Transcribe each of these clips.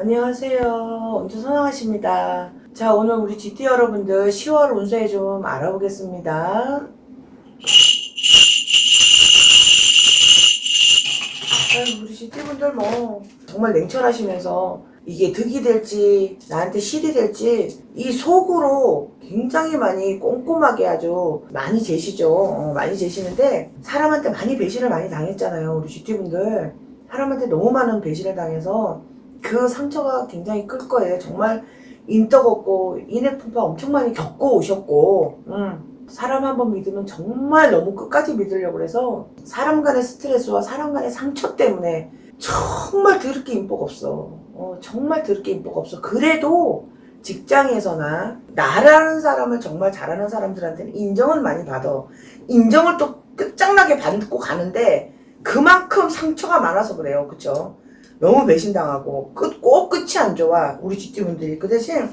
안녕하세요. 운주 선왕하십니다. 자, 오늘 우리 GT 여러분들 10월 운세 좀 알아보겠습니다. 우리 GT분들 뭐, 정말 냉철하시면서 이게 득이 될지, 나한테 실이 될지, 이 속으로 굉장히 많이 꼼꼼하게 아주 많이 재시죠. 어, 많이 재시는데, 사람한테 많이 배신을 많이 당했잖아요. 우리 GT분들. 사람한테 너무 많은 배신을 당해서, 그 상처가 굉장히 클 거예요. 정말 인떡 없고 인해품파 엄청 많이 겪고 오셨고 음, 사람 한 번 믿으면 정말 너무 끝까지 믿으려고 그래서 사람 간의 스트레스와 사람 간의 상처 때문에 정말 드럽게 인복 없어. 어, 정말 드럽게 인복 없어. 그래도 직장에서나 나라는 사람을 정말 잘하는 사람들한테는 인정을 많이 받아. 인정을 또 끝장나게 받고 가는데 그만큼 상처가 많아서 그래요. 그쵸? 너무 배신당하고 끝, 꼭 끝이 안 좋아 우리 GT분들이. 그 대신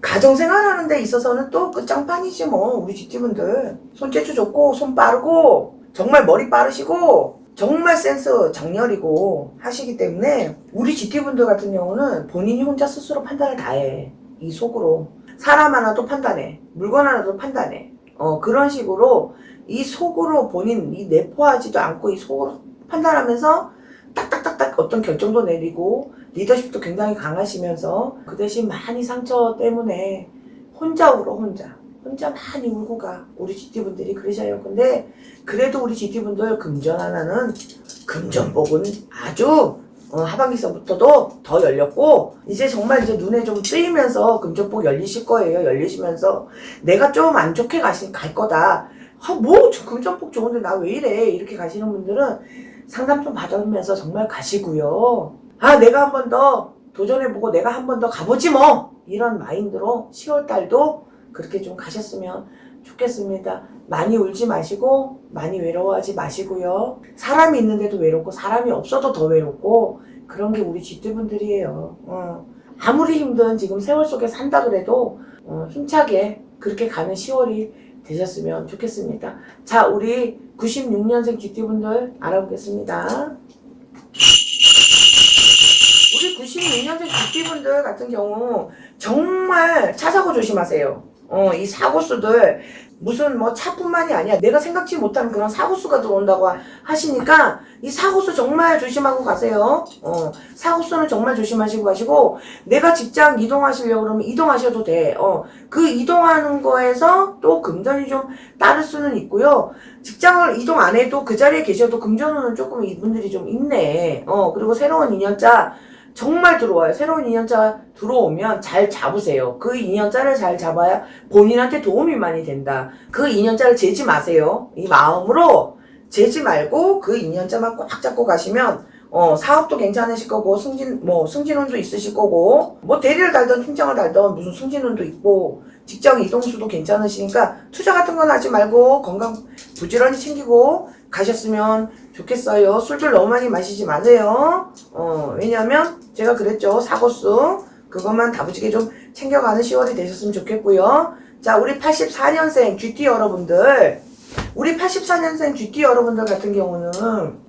가정생활하는 데 있어서는 또 끝장판이지 뭐 우리 GT분들. 손재주 좋고 손 빠르고 정말 머리 빠르시고 정말 센스 장렬이고 하시기 때문에 우리 GT분들 같은 경우는 본인이 혼자 스스로 판단을 다 해. 이 속으로. 사람 하나도 판단해. 물건 하나도 판단해. 어 그런 식으로 이 속으로 본인 이 내포하지도 않고 이 속으로 판단하면서 어떤 결정도 내리고 리더십도 굉장히 강하시면서 그 대신 많이 상처 때문에 혼자 울어 혼자. 혼자 많이 울고 가 우리 GT분들이 그러셔요. 근데 그래도 우리 GT분들 금전 하나는 금전복은 아주 어, 하반기서부터도 더 열렸고 이제 정말 이제 눈에 좀 뜨이면서 금전복 열리실 거예요. 열리시면서 내가 좀 안 좋게 가시, 갈 거다. 아, 뭐 금전복 좋은데 나 왜 이래? 이렇게 가시는 분들은 상담 좀 받으면서 정말 가시고요. 아, 내가 한 번 더 도전해보고 내가 한 번 더 가보지 뭐! 이런 마인드로 10월달도 그렇게 좀 가셨으면 좋겠습니다. 많이 울지 마시고, 많이 외로워하지 마시고요. 사람이 있는데도 외롭고, 사람이 없어도 더 외롭고, 그런 게 우리 쥐띠분들이에요. 어. 아무리 힘든 지금 세월 속에 산다 그래도, 어, 힘차게 그렇게 가는 10월이 되셨으면 좋겠습니다. 자, 우리 96년생 GT분들 알아보겠습니다. 우리 96년생 GT분들 같은 경우 정말 차 사고 조심하세요. 어, 이 사고수들 무슨 뭐 차뿐만이 아니야. 내가 생각지 못한 그런 사고수가 들어온다고 하- 하시니까 이 사고수 정말 조심하고 가세요. 어, 사고수는 정말 조심하시고 가시고 내가 직장 이동하시려고 그러면 이동하셔도 돼. 어, 그 이동하는 거에서 또 금전이 좀 따를 수는 있고요. 직장을 이동 안 해도 그 자리에 계셔도 금전운은 조금 이분들이 좀 있네. 어, 그리고 새로운 인연자 정말 들어와요. 새로운 인연자 들어오면 잘 잡으세요. 그 인연자를 잘 잡아야 본인한테 도움이 많이 된다. 그 인연자를 재지 마세요. 이 마음으로 재지 말고 그 인연자만 꽉 잡고 가시면 어, 사업도 괜찮으실 거고 승진 뭐 승진운도 있으실 거고 뭐 대리를 달던 팀장을 달던 무슨 승진운도 있고 직장 이동수도 괜찮으시니까 투자 같은 건 하지 말고 건강 부지런히 챙기고 가셨으면 좋겠어요. 술들 너무 많이 마시지 마세요. 어, 왜냐면 제가 그랬죠. 사고수 그것만 다부지게 좀 챙겨가는 10월이 되셨으면 좋겠고요. 자, 우리 84년생 GT 여러분들 우리 84년생 GT 여러분들 같은 경우는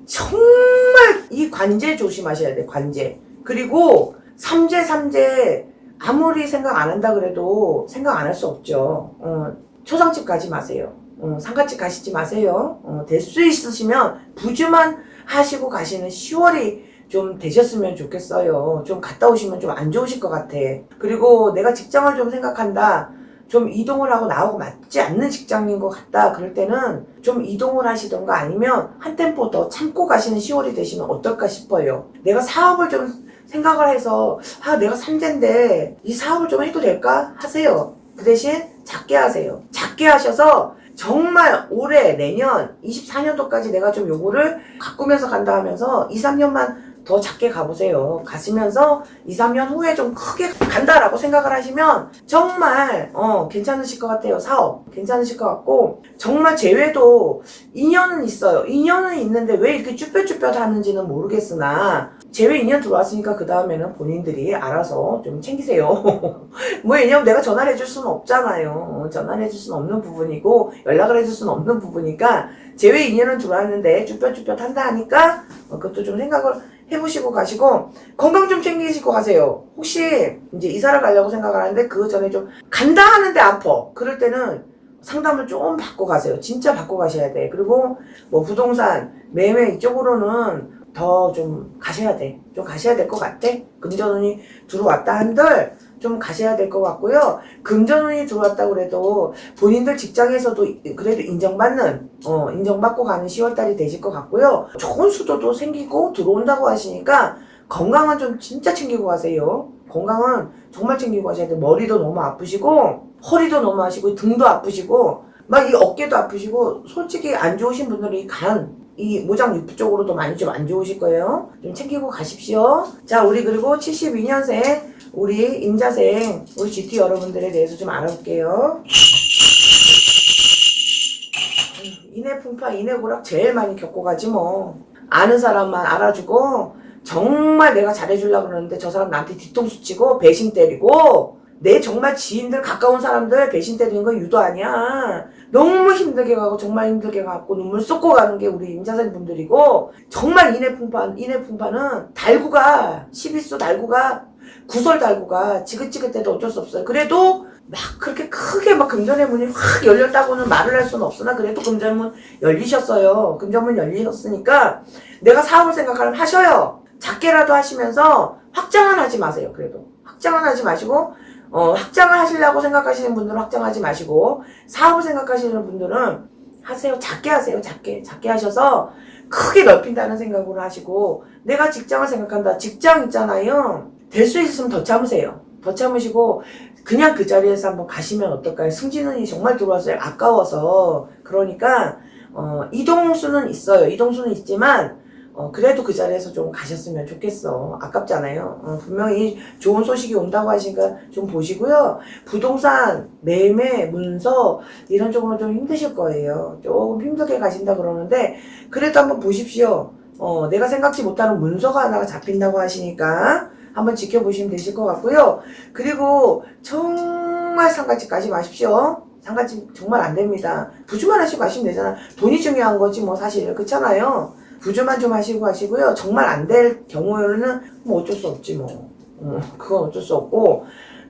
정말 이 관제 조심하셔야 돼, 관제. 그리고 삼재, 삼재, 아무리 생각 안 한다 그래도 생각 안 할 수 없죠. 어, 초상집 가지 마세요. 어, 상가집 가시지 마세요. 어, 될수 있으시면 부주만 하시고 가시는 10월이 좀 되셨으면 좋겠어요. 좀 갔다 오시면 좀 안 좋으실 것 같아. 그리고 내가 직장을 좀 생각한다. 좀 이동을 하고 나오고 맞지 않는 직장인 것 같다. 그럴 때는 좀 이동을 하시던가 아니면 한 템포 더 참고 가시는 10월이 되시면 어떨까 싶어요. 내가 사업을 좀 생각을 해서 아 내가 삼재인데 이 사업을 좀 해도 될까 하세요. 그 대신 작게 하세요. 작게 하셔서 정말 올해 내년 24년도까지 내가 좀 요거를 가꾸면서 간다 하면서 2, 3년만 더 작게 가보세요. 가시면서 2, 3년 후에 좀 크게 간다라고 생각을 하시면 정말 어 괜찮으실 것 같아요. 사업 괜찮으실 것 같고 정말 재회도 2년은 있어요. 2년은 있는데 왜 이렇게 쭈뼛쭈뼛 하는지는 모르겠으나 재회 2년 들어왔으니까 그 다음에는 본인들이 알아서 좀 챙기세요. 뭐 왜냐면 내가 전화를 해줄 수는 없잖아요. 어, 전화를 해줄 수는 없는 부분이고 연락을 해줄 수는 없는 부분이니까 재회 2년은 들어왔는데 쭈뼛쭈뼛 한다 하니까 어, 그것도 좀 생각을 해보시고 가시고 건강 좀 챙기시고 가세요. 혹시 이제 이사를 가려고 생각하는데 그 전에 좀 간다 하는데 아파. 그럴 때는 상담을 좀 받고 가세요. 진짜 받고 가셔야 돼. 그리고 뭐 부동산, 매매 이쪽으로는 더 좀 가셔야 돼. 좀 가셔야 될 것 같아. 금전운이 들어왔다 한들 좀 가셔야 될 것 같고요. 금전운이 들어왔다 그래도 본인들 직장에서도 그래도 인정받는, 어, 인정받고 가는 10월달이 되실 것 같고요. 좋은 수도도 생기고 들어온다고 하시니까 건강은 좀 진짜 챙기고 가세요. 건강은 정말 챙기고 가셔야 돼요. 머리도 너무 아프시고, 허리도 너무 아시고, 등도 아프시고, 막 이 어깨도 아프시고, 솔직히 안 좋으신 분들이 간, 이 모장 유프 쪽으로도 많이 좀 안 좋으실 거예요. 좀 챙기고 가십시오. 자, 우리 그리고 72년생, 우리 임자생, 우리 GT 여러분들에 대해서 좀 알아볼게요. 이내 풍파, 이내 고락 제일 많이 겪고 가지 뭐. 아는 사람만 알아주고, 정말 내가 잘해주려고 그러는데 저 사람 나한테 뒤통수 치고 배신 때리고, 내 정말 지인들 가까운 사람들 배신 때리는 거 유도 아니야. 너무 힘들게 가고 정말 힘들게 가고 눈물 쏟고 가는 게 우리 임자생 분들이고 정말 이내 풍파 이내 풍파는 달구가 12수 달구가 구설 달구가 지긋지긋해도 어쩔 수 없어요. 그래도 막 그렇게 크게 막 금전의 문이 확 열렸다고는 말을 할 수는 없으나 그래도 금전문 열리셨어요. 금전문 열리셨으니까 내가 사업을 생각하면 하셔요. 작게라도 하시면서 확장은 하지 마세요. 그래도 확장은 하지 마시고 어, 확장을 하시려고 생각하시는 분들은 확장하지 마시고 사업을 생각하시는 분들은 하세요. 작게 하세요. 작게 작게 하셔서 크게 넓힌다는 생각으로 하시고 내가 직장을 생각한다. 직장 있잖아요. 될 수 있으면 더 참으세요. 더 참으시고 그냥 그 자리에서 한번 가시면 어떨까요? 승진운이 정말 들어왔어요. 아까워서 그러니까 어, 이동수는 있어요. 이동수는 있지만 어, 그래도 그 자리에서 좀 가셨으면 좋겠어. 아깝잖아요. 어, 분명히 좋은 소식이 온다고 하시니까 좀 보시고요. 부동산, 매매, 문서, 이런 쪽으로 좀 힘드실 거예요. 조금 힘들게 가신다 그러는데, 그래도 한번 보십시오. 어, 내가 생각지 못하는 문서가 하나가 잡힌다고 하시니까, 한번 지켜보시면 되실 것 같고요. 그리고 정말 상가집 가지 마십시오. 상가집 정말 안 됩니다. 부주만 하시고 가시면 되잖아. 돈이 중요한 거지 뭐 사실 그렇잖아요. 부주만 좀 하시고 가시고요. 정말 안 될 경우에는 뭐 어쩔 수 없지 뭐. 어, 그건 어쩔 수 없고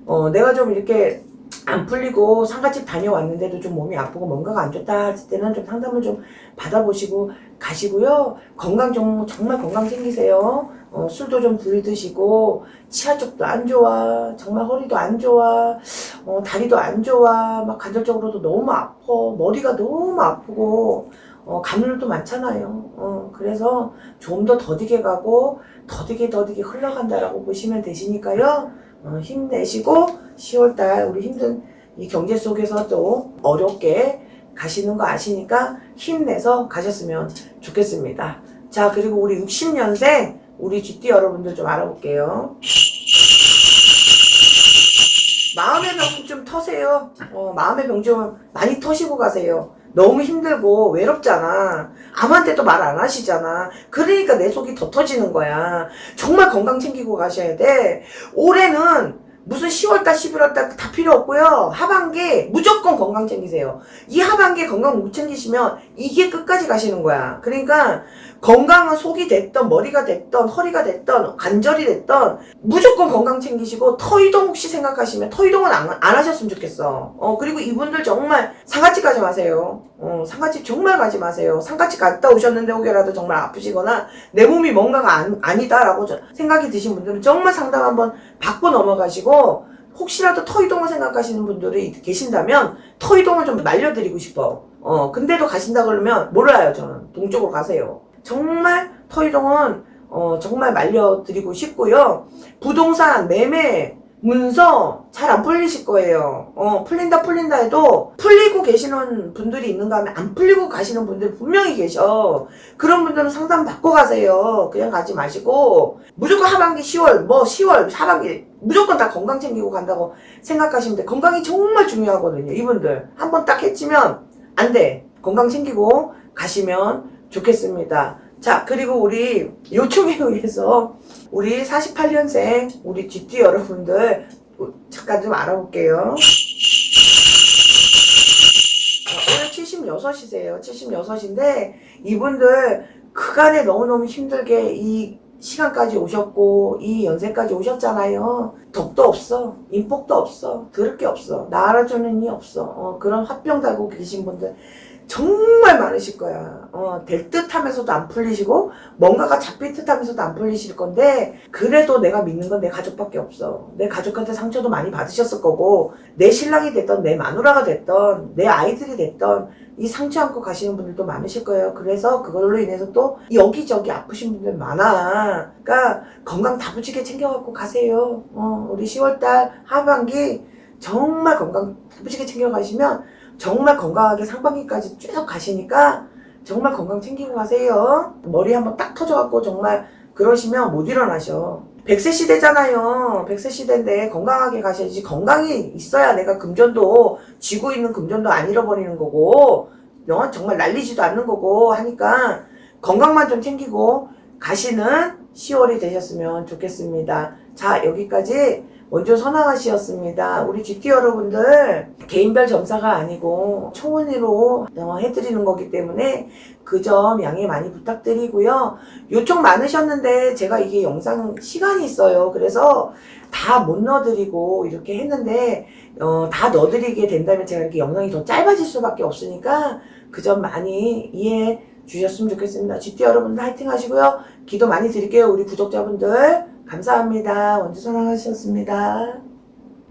어, 내가 좀 이렇게 안 풀리고 상가집 다녀왔는데도 좀 몸이 아프고 뭔가가 안 좋다 했을 때는 좀 상담을 좀 받아보시고 가시고요. 건강 좀 정말 건강 챙기세요. 어, 술도 좀 덜 드시고 치아 쪽도 안 좋아. 정말 허리도 안 좋아. 어, 다리도 안 좋아. 막 간절적으로도 너무 아파. 머리가 너무 아프고 어, 간물도 많잖아요. 어, 그래서 좀 더 더디게 가고 더디게 더디게 흘러간다라고 보시면 되시니까요. 어, 힘내시고 10월달 우리 힘든 이 경제 속에서도 어렵게 가시는 거 아시니까 힘내서 가셨으면 좋겠습니다. 자, 그리고 우리 60년생 우리 GT 여러분들 좀 알아볼게요. 마음의 병 좀 터세요. 어, 마음의 병 좀 많이 터시고 가세요. 너무 힘들고 외롭잖아. 아무한테도 말 안 하시잖아. 그러니까 내 속이 더 터지는 거야. 정말 건강 챙기고 가셔야 돼. 올해는 무슨 10월달, 11월달 다 필요 없고요. 하반기 무조건 건강 챙기세요. 이 하반기에 건강 못 챙기시면 이게 끝까지 가시는 거야. 그러니까 건강은 속이 됐던 머리가 됐던 허리가 됐던 관절이 됐던 무조건 건강 챙기시고 터이동 혹시 생각하시면 터이동은 안, 안 하셨으면 좋겠어. 어 그리고 이분들 정말 상가집 가지 마세요. 어 상가집 정말 가지 마세요. 상가집 갔다 오셨는데 혹여라도 정말 아프시거나 내 몸이 뭔가가 안, 아니다라고 저- 생각이 드신 분들은 정말 상담 한번 받고 넘어가시고 혹시라도 터이동을 생각하시는 분들이 계신다면 터이동을 좀 말려드리고 싶어. 어 근데도 가신다 그러면 몰라요 저는 동쪽으로 가세요. 정말 터이동은 어, 정말 말려드리고 싶고요. 부동산, 매매, 문서 잘 안 풀리실 거예요. 어, 풀린다 풀린다 해도 풀리고 계시는 분들이 있는가 하면 안 풀리고 가시는 분들 분명히 계셔. 그런 분들은 상담 받고 가세요. 그냥 가지 마시고 무조건 하반기 10월 뭐 10월 하반기 무조건 다 건강 챙기고 간다고 생각하시면 돼. 건강이 정말 중요하거든요. 이분들 한번 딱 해치면 안 돼. 건강 챙기고 가시면 좋겠습니다. 자, 그리고 우리 요청에 의해서 우리 48년생 우리 GT 여러분들 잠깐 좀 알아볼게요. 아, 올해 76이세요. 76인데 이분들 그간에 너무너무 힘들게 이 시간까지 오셨고 이 연세까지 오셨잖아요. 덕도 없어. 인복도 없어. 들을 게 없어. 나 알아주는 이 없어. 어, 그런 화병 달고 계신 분들 정말 많으실 거야. 어, 될 듯 하면서도 안 풀리시고, 뭔가가 잡힐 듯 하면서도 안 풀리실 건데, 그래도 내가 믿는 건 내 가족밖에 없어. 내 가족한테 상처도 많이 받으셨을 거고, 내 신랑이 됐던, 내 마누라가 됐던, 내 아이들이 됐던, 이 상처 안고 가시는 분들도 많으실 거예요. 그래서 그걸로 인해서 또 여기저기 아프신 분들 많아. 그러니까 건강 다부지게 챙겨갖고 가세요. 어, 우리 10월달 하반기 정말 건강 다부지게 챙겨가시면 정말 건강하게 상반기까지 쭉 가시니까 정말 건강 챙기고 가세요. 머리 한번 딱 터져갖고 정말 그러시면 못 일어나셔. 100세 시대잖아요. 100세 시대인데 건강하게 가셔야지. 건강이 있어야 내가 금전도 쥐고 있는 금전도 안 잃어버리는 거고 어, 정말 날리지도 않는 거고 하니까 건강만 좀 챙기고 가시는 10월이 되셨으면 좋겠습니다. 자 여기까지 원조 선화가시였습니다. 우리 GT 여러분들 개인별 점사가 아니고 총원으로 어, 해드리는 거기 때문에 그 점 양해 많이 부탁드리고요. 요청 많으셨는데 제가 이게 영상 시간이 있어요. 그래서 다 못 넣어드리고 이렇게 했는데 어, 다 넣어드리게 된다면 제가 이렇게 영상이 더 짧아질 수밖에 없으니까 그 점 많이 이해해 주셨으면 좋겠습니다. GT 여러분들 화이팅 하시고요. 기도 많이 드릴게요. 우리 구독자분들. 감사합니다. 원주 선왕하셨습니다.